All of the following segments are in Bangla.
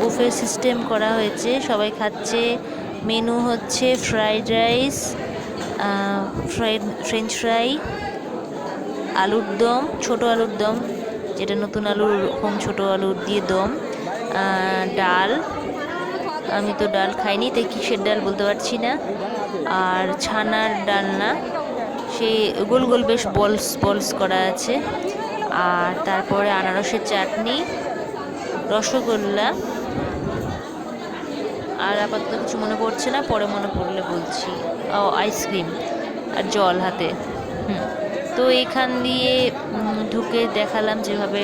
বুফে সিস্টেম করা হয়েছে। সবাই খাচ্ছে। মেনু হচ্ছে ফ্রাইড রাইস ফ্রেঞ্চ ফ্রাই, আলুর দম, ছোটো আলুর দম, যেটা নতুন আলুর কম ছোট আলুর দিয়ে দম ডাল। আমি তো ডাল খাইনি, তাই কিসের ডাল বলতে পারছি না। আর ছানার ডালনা, সেই গোল গোল বেশ বলস বলস করা আছে। আর তারপরে আনারসের চাটনি রসগোল্লা। আর আপাতত কিছু মনে পড়ছে না, পরে মনে পড়লে বলছি। ও, আইসক্রিম আর জল হাতে। হুম। তো এখান দিয়ে ঢুকে দেখালাম যেভাবে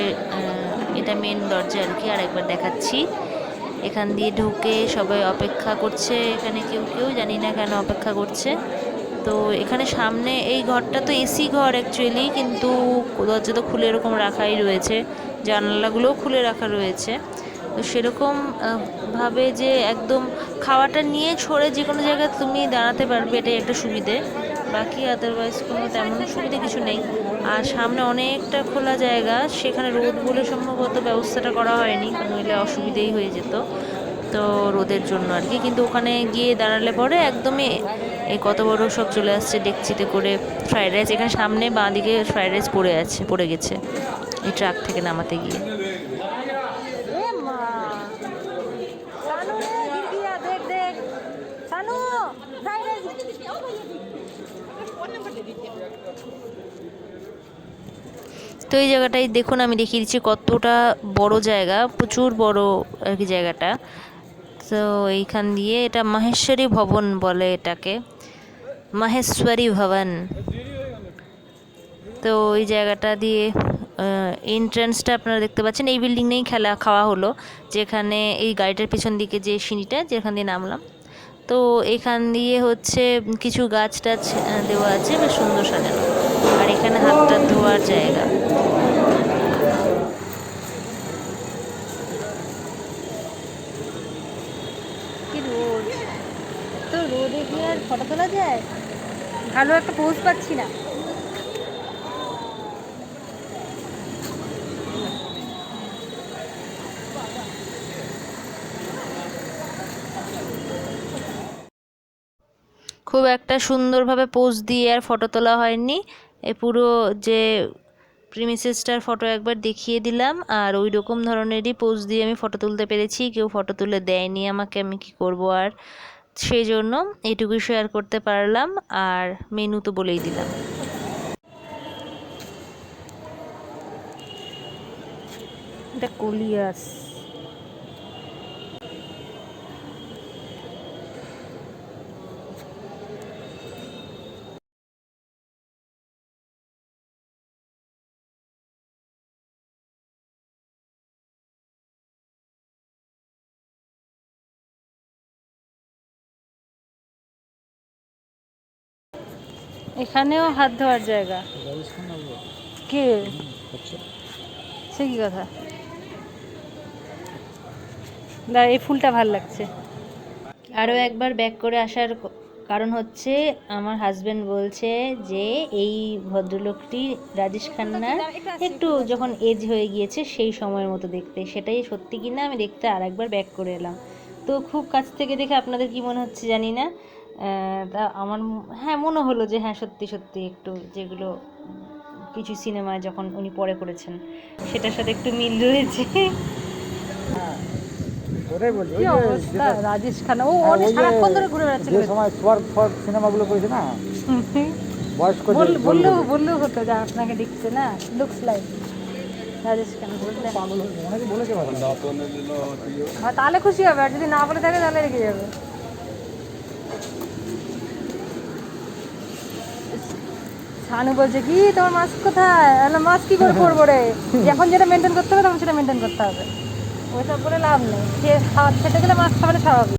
এটা মেন দরজা আর কি আর একবার দেখাচ্ছি। এখান দিয়ে ঢুকে সবাই অপেক্ষা করছে, এখানে কেউ কেউ, জানি না কেন অপেক্ষা করছে। তো এখানে সামনে এই ঘরটা তো এসি ঘর অ্যাকচুয়ালি কিন্তু দরজা তো খুলে এরকম রাখাই রয়েছে। জানালাগুলোও খুলে রাখা রয়েছে। তো সেরকম ভাবে যে একদম খাওয়াটা নিয়ে ছড়ে যে কোনো জায়গায় তুমি দাঁড়াতে পারবে এটাই একটা সুবিধে। বাকি আদারওয়াইজ কোনো তেমন সুবিধে কিছু নেই। আর সামনে অনেকটা খোলা জায়গা, সেখানে রোদ বলে সম্ভবত ব্যবস্থাটা করা হয়নি, নইলে অসুবিধেই হয়ে যেত। তো রোদের জন্য আর কি, কিন্তু ওখানে গিয়ে দাঁড়ালে পরে একদমই এই কত বড় সব চলে আসছে, ডেকচিতে করে। ফ্রাইড রাইস, এখানে সামনে বাঁ দিকে ফ্রাইড রাইস পড়ে আছে, পড়ে গেছে। এই ট্রাক থেকে নামাতে গিয়ে। তো এই জায়গাটাই দেখুন আমি দেখিয়ে দিচ্ছি কতটা বড় জায়গা প্রচুর বড় আর কি জায়গাটা। তো এইখান দিয়ে এটা মাহেশ্বরী ভবন বলে এটাকে। মাহেশ্বরী ভবন। তো এই জায়গাটা দিয়ে এন্ট্রান্সটা আপনারা দেখতে পাচ্ছেন। এই বিল্ডিং নিয়েই খেলা, খাওয়া হলো। যেখানে এই গাড়িটার পেছন দিকে যে সিঁড়িটা, যেখান দিয়ে নামলাম। তো এখান দিয়ে হচ্ছে কিছু গাছ টাছ দেওয়া আছে, বেশ সুন্দর সাজানো। আর এখানে হাতটা ধোয়ার জায়গা। রোদে? কি আর ফটো তোলা যায়? ভালো একটা পোজ পাচ্ছি না। খুব একটা সুন্দরভাবে পোজ দিয়ে আর ফটো তোলা হয়নি। এ পুরো যে প্রিমিসেসটার ফটো একবার দেখিয়ে দিলাম আর ওই রকম ধরনেরই পোজ দিয়ে আমি ফটো তুলতে পেরেছি। কেউ ফটো তুলে দেয়নি আমাকে, আমি কি করব আর? সেই জন্য এইটুকুই শেয়ার করতে পারলাম আর মেনু তো বলেই দিলাম। এটা কলিয়াস এখানেও হাত ধোয়ার জায়গা। কে? সে কি কথা? দা এই ফুলটা ভালো লাগছে। আরও একবার ব্যাক করে আসার কারণ হচ্ছে আমার হাজবেন্ড বলছে যে এই ভদ্রলোকটি রাজেশ খান্নার একটু যখন এজ হয়ে গিয়েছে সেই সময়ের মতো দেখতে। সেটাই সত্যি কি না আমি দেখতে আর একবার ব্যাক করে এলাম। তো খুব কাছ থেকে দেখে আপনাদের কি মনে হচ্ছে জানি না। তা আমার হ্যাঁ মনে হলো যে হ্যাঁ সত্যি সত্যি একটু যেগুলো কিছু সিনেমায় যখন উনি পরে করেছেন সেটার সাথে একটু মিল রয়েছে। কি অবস্থা? রাজেশ ও হ্যাঁ, অনেক সারাক্ষণ ধরে ঘুরে বেড়াচ্ছে যে সময় সোয়ার ফর সিনেমাগুলো করেছে না? বয়স্ক যে বললেও বললেও হতো যে আপনাকে দেখছে না লুকস লাইক রাজেশ পাগল হয়ে- বলেছে হ্যাঁ, তাহলে খুশি হবে আর যদি না বলে থাকে তাহলে রেখে যাবে। শানু বলছে, কি, তোমার মাস্ক কোথায়? মাস্ক কি করে করব রে? যখন যেটা মেনটেন করতে হবে, তখন সেটা মেনটেন করতে হবে। ওইসব বলে লাভ নেই। সে খাওয়া খেতে গেলে মাস্ক খাবারে স্বাভাবিক।